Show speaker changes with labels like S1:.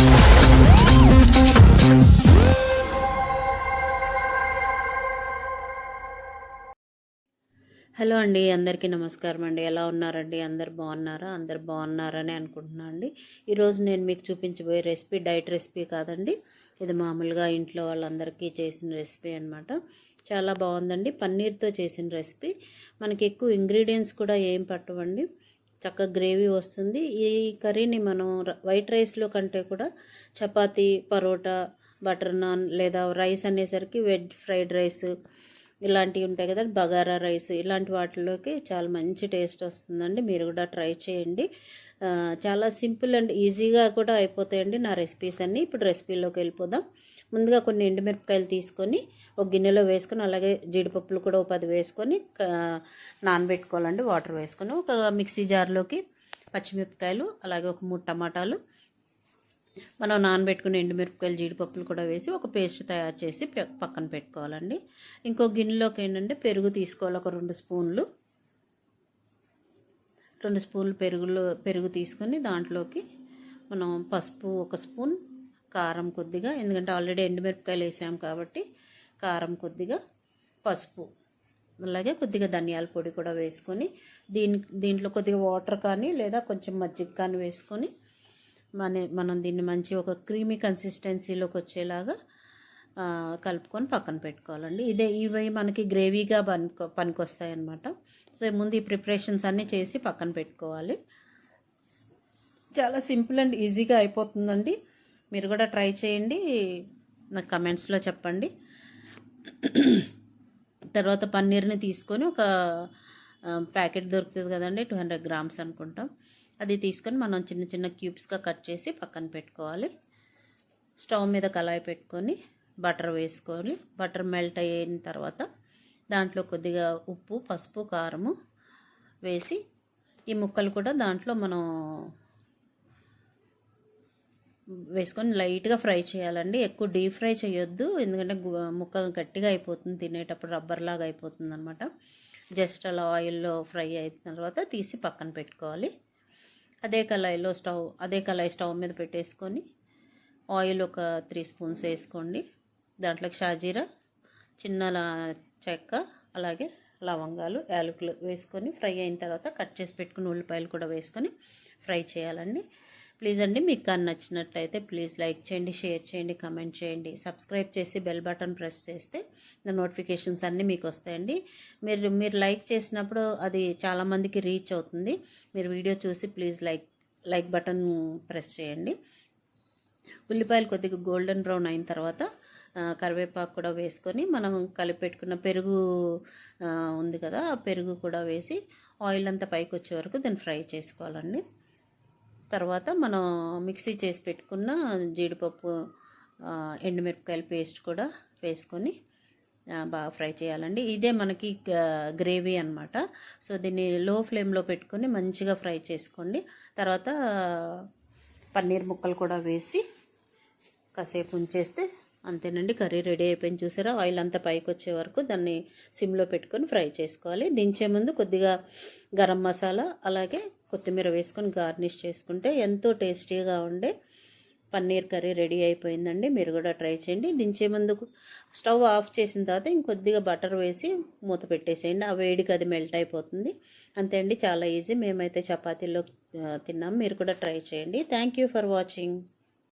S1: Hello అండి అందరికీ నమస్కారం అండి. ఎలా ఉన్నారండి? అందరు బాగున్నారా? అందరు బాగున్నారని అనుకుంటున్నాను అండి. ఈరోజు నేను మీకు చూపించబోయే రెసిపీ డైట్ రెసిపీ కాదండి. ఇది మామూలుగా ఇంట్లో వాళ్ళందరికీ చేసిన రెసిపీ అనమాట చాలా బాగుందండి. పన్నీర్తో చేసిన రెసిపీ. మనకి ఎక్కువ ఇంగ్రీడియంట్స్ కూడా ఏం పట్టవండి. చక్కగా గ్రేవీ వస్తుంది. ఈ కర్రీని మనం వైట్ రైస్లో కంటే కూడా చపాతీ పరోటా బటర్ నాన్ లేదా రైస్ అనేసరికి వెజ్ ఫ్రైడ్ రైస్ ఇలాంటివి ఉంటాయి కదా బగారా రైస్ ఇలాంటి వాటిలోకి చాలా మంచి టేస్ట్ వస్తుందండి. మీరు కూడా ట్రై చేయండి. చాలా సింపుల్ అండ్ ఈజీగా కూడా అయిపోతాయండి నా రెసిపీస్ అన్నీ. ఇప్పుడు రెసిపీలోకి వెళ్ళిపోదాం. ముందుగా కొన్ని ఎండుమిరపకాయలు తీసుకొని ఒక గిన్నెలో వేసుకొని అలాగే జీడిపప్పులు కూడా ఒక పది వేసుకొని నానబెట్టుకోవాలండి. వాటర్ వేసుకొని ఒక మిక్సీ జార్లోకి పచ్చిమిరపకాయలు అలాగే ఒక మూడు టమాటాలు మనం నానబెట్టుకున్న ఎండుమిరపకాయలు జీడిపప్పులు కూడా వేసి ఒక పేస్ట్ తయారు చేసి పక్కన పెట్టుకోవాలండి. ఇంకో గిన్నెలోకి ఏంటంటే పెరుగు తీసుకోవాలి ఒక రెండు స్పూన్లు. రెండు స్పూన్లు పెరుగులో పెరుగు తీసుకొని దాంట్లోకి మనం పసుపు ఒక స్పూన్ కారం కొద్దిగా ఎందుకంటే ఆల్రెడీ ఎండుమిరపకాయలు వేసాం కాబట్టి కారం కొద్దిగా పసుపు అలాగే కొద్దిగా ధనియాల పొడి కూడా వేసుకొని దీని దీంట్లో కొద్దిగా వాటర్ కానీ లేదా కొంచెం మజ్జిగ కానీ వేసుకొని మన మనం దీన్ని మంచి ఒక క్రీమీ కన్సిస్టెన్సీలోకి వచ్చేలాగా కలుపుకొని పక్కన పెట్టుకోవాలండి. ఇదే ఇవి మనకి గ్రేవీగా పనికి పనికొస్తాయి అన్నమాట సో ముందు ఈ ప్రిపరేషన్స్ అన్నీ చేసి పక్కన పెట్టుకోవాలి. చాలా సింపుల్ అండ్ ఈజీగా అయిపోతుందండి. మీరు కూడా ట్రై చేయండి. నాకు కమెంట్స్లో చెప్పండి. తర్వాత పన్నీర్ని తీసుకొని ఒక ప్యాకెట్ దొరుకుతుంది కదండి టూ హండ్రెడ్ గ్రామ్స్ అనుకుంటాం. అది తీసుకొని మనం చిన్న చిన్న క్యూబ్స్గా కట్ చేసి పక్కన పెట్టుకోవాలి. స్టవ్ మీద కళాయి పెట్టుకొని బటర్ వేసుకొని బటర్ మెల్ట్ అయిన తర్వాత దాంట్లో కొద్దిగా ఉప్పు పసుపు కారము వేసి ఈ ముక్కలు కూడా దాంట్లో మనం వేసుకొని లైట్గా ఫ్రై చేయాలండి. ఎక్కువ డీప్ ఫ్రై చేయొద్దు. ఎందుకంటే ముక్క గట్టిగా అయిపోతుంది. తినేటప్పుడు రబ్బర్ లాగా అయిపోతుంది అనమాట జస్ట్ అలా ఆయిల్లో ఫ్రై అయిన తర్వాత తీసి పక్కన పెట్టుకోవాలి. అదే కళాయిలో స్టవ్ అదే కళాయి స్టవ్ మీద పెట్టేసుకొని ఆయిల్ ఒక త్రీ స్పూన్స్ వేసుకోండి. దాంట్లోకి షాజీరా చిన్న చెక్క అలాగే లవంగాలు యాలకులు వేసుకొని ఫ్రై అయిన తర్వాత కట్ చేసి పెట్టుకుని ఉల్లిపాయలు కూడా వేసుకొని ఫ్రై చేయాలండి. ప్లీజ్ అండి మీకు కానీ నచ్చినట్లయితే ప్లీజ్ లైక్ చేయండి షేర్ చేయండి కమెంట్ చేయండి. సబ్స్క్రైబ్ చేసి బెల్ బటన్ ప్రెస్ చేస్తే నా నోటిఫికేషన్స్ అన్నీ మీకు వస్తాయండి. మీరు మీరు లైక్ చేసినప్పుడు అది చాలామందికి రీచ్ అవుతుంది. మీరు వీడియో చూసి please like like button press చేయండి. ఉల్లిపాయలు కొద్దిగా గోల్డెన్ బ్రౌన్ అయిన తర్వాత కరివేపాకు కూడా వేసుకొని మనం కలిపెట్టుకున్న పెరుగు ఉంది కదా ఆ పెరుగు కూడా వేసి ఆయిల్ అంతా పైకి వచ్చే వరకు దాన్ని ఫ్రై చేసుకోవాలండి. తర్వాత మనం మిక్సీ చేసి పెట్టుకున్న జీడిపప్పు ఎండుమిరపకాయల పేస్ట్ కూడా వేసుకొని బాగా ఫ్రై చేయాలండి. ఇదే మనకి గ్రేవీ అనమాట సో దీన్ని లో ఫ్లేమ్లో పెట్టుకొని మంచిగా ఫ్రై చేసుకోండి. తర్వాత పన్నీర్ ముక్కలు కూడా వేసి కాసేపు ఉంచేస్తే అంతేనండి కర్రీ రెడీ అయిపోయింది చూసారా? ఆయిల్ అంతా పైకి వచ్చే వరకు దాన్ని సిమ్లో పెట్టుకొని ఫ్రై చేసుకోవాలి. దించే ముందు కొద్దిగా గరం మసాలా అలాగే కొత్తిమీర వేసుకొని గార్నిష్ చేసుకుంటే ఎంతో టేస్టీగా ఉండే పన్నీర్ కర్రీ రెడీ అయిపోయిందండి. మీరు కూడా ట్రై చేయండి. దించే ముందు స్టవ్ ఆఫ్ చేసిన తర్వాత ఇంకొద్దిగా బటర్ వేసి మూత పెట్టేసేయండి. ఆ వేడికి అది మెల్ట్ అయిపోతుంది. అంతే అండి చాలా ఈజీ. మేమైతే చపాతీలో తిన్నాం. మీరు కూడా ట్రై చేయండి. Thank for watching.